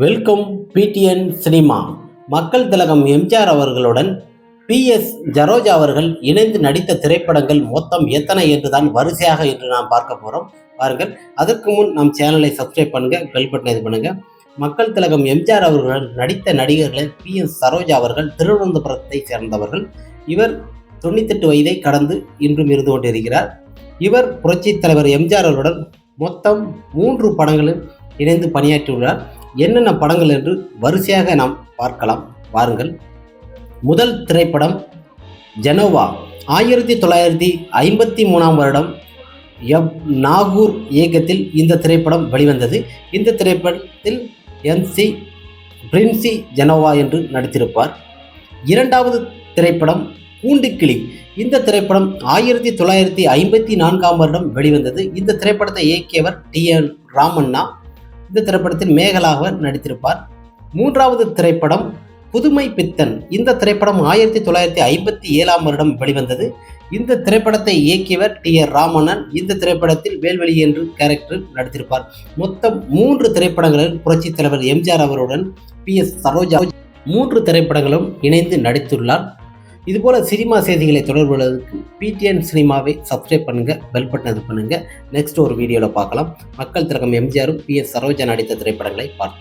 Welcome PTN cinema. மக்கள் திலகம் எம்ஜிஆர் அவர்களுடன் பி எஸ் ஜரோஜா அவர்கள் இணைந்து நடித்த திரைப்படங்கள் மொத்தம் எத்தனை என்றுதான் வரிசையாக இன்று நாம் பார்க்க போகிறோம் பாருங்கள் அதற்கு முன் நம் சேனலை சப்ஸ்கிரைப் பண்ணுங்க பெல் பட்டனை இது பண்ணுங்க. மக்கள் திலகம் எம்ஜிஆர் அவர்களுடன் நடித்த நடிகர்களில் பி எஸ் சரோஜா அவர்கள் திருவனந்தபுரத்தை சேர்ந்தவர்கள். இவர் தொண்ணூத்தெட்டு வயதை கடந்து இன்றும் இருந்து கொண்டிருக்கிறார். இவர் புரட்சித் தலைவர் எம்ஜிஆர் அவர்களுடன் மொத்தம் மூன்று படங்களில் இணைந்து பணியாற்றியுள்ளார். என்னென்ன படங்கள் என்று வரிசையாக நாம் பார்க்கலாம். வாருங்கள். முதல் திரைப்படம் ஜெனோவா ஆயிரத்தி தொள்ளாயிரத்தி ஐம்பத்தி மூணாம் வருடம் எப் நாகூர் இயக்கத்தில் இந்த திரைப்படம் வெளிவந்தது. இந்த திரைப்படத்தில் எம்சி பிரின்சி ஜெனோவா என்று நடித்திருப்பார். இரண்டாவது திரைப்படம் கூண்டுக்கிளி இந்த திரைப்படம் ஆயிரத்தி தொள்ளாயிரத்தி ஐம்பத்தி நான்காம் வருடம் வெளிவந்தது. இந்த திரைப்படத்தை இயக்கியவர் டி என் ராமண்ணா. இந்த திரைப்படத்தில் மேகலாக நடித்திருப்பார். மூன்றாவது திரைப்படம் புதுமை பித்தன். இந்த திரைப்படம் ஆயிரத்தி தொள்ளாயிரத்தி ஐம்பத்தி ஏழாம் வருடம் வெளிவந்தது. இந்த திரைப்படத்தை இயக்கியவர் டி ஆர் ராமண்ணன். இந்த திரைப்படத்தில் வேல்வெளி என்று கேரக்டர் நடித்திருப்பார். மொத்தம் மூன்று திரைப்படங்களில் புரட்சித் தலைவர் எம்ஜிஆர் அவருடன் பி எஸ் சரோஜா மூன்று திரைப்படங்களும் இணைந்து நடித்துள்ளார். இதுபோல் சினிமா செய்திகளை தொடர்புள்ளதுக்கு பிடிஎன் சினிமாவை சப்ஸ்கிரைப் பண்ணுங்கள் பெல் பட்டன் இது பண்ணுங்கள் நெக்ஸ்ட் ஒரு வீடியோவில் பார்க்கலாம். மக்கள் திலகம் எம்ஜிஆரும் பி எஸ் சரோஜா நடித்த திரைப்படங்களை பார்ப்போம்.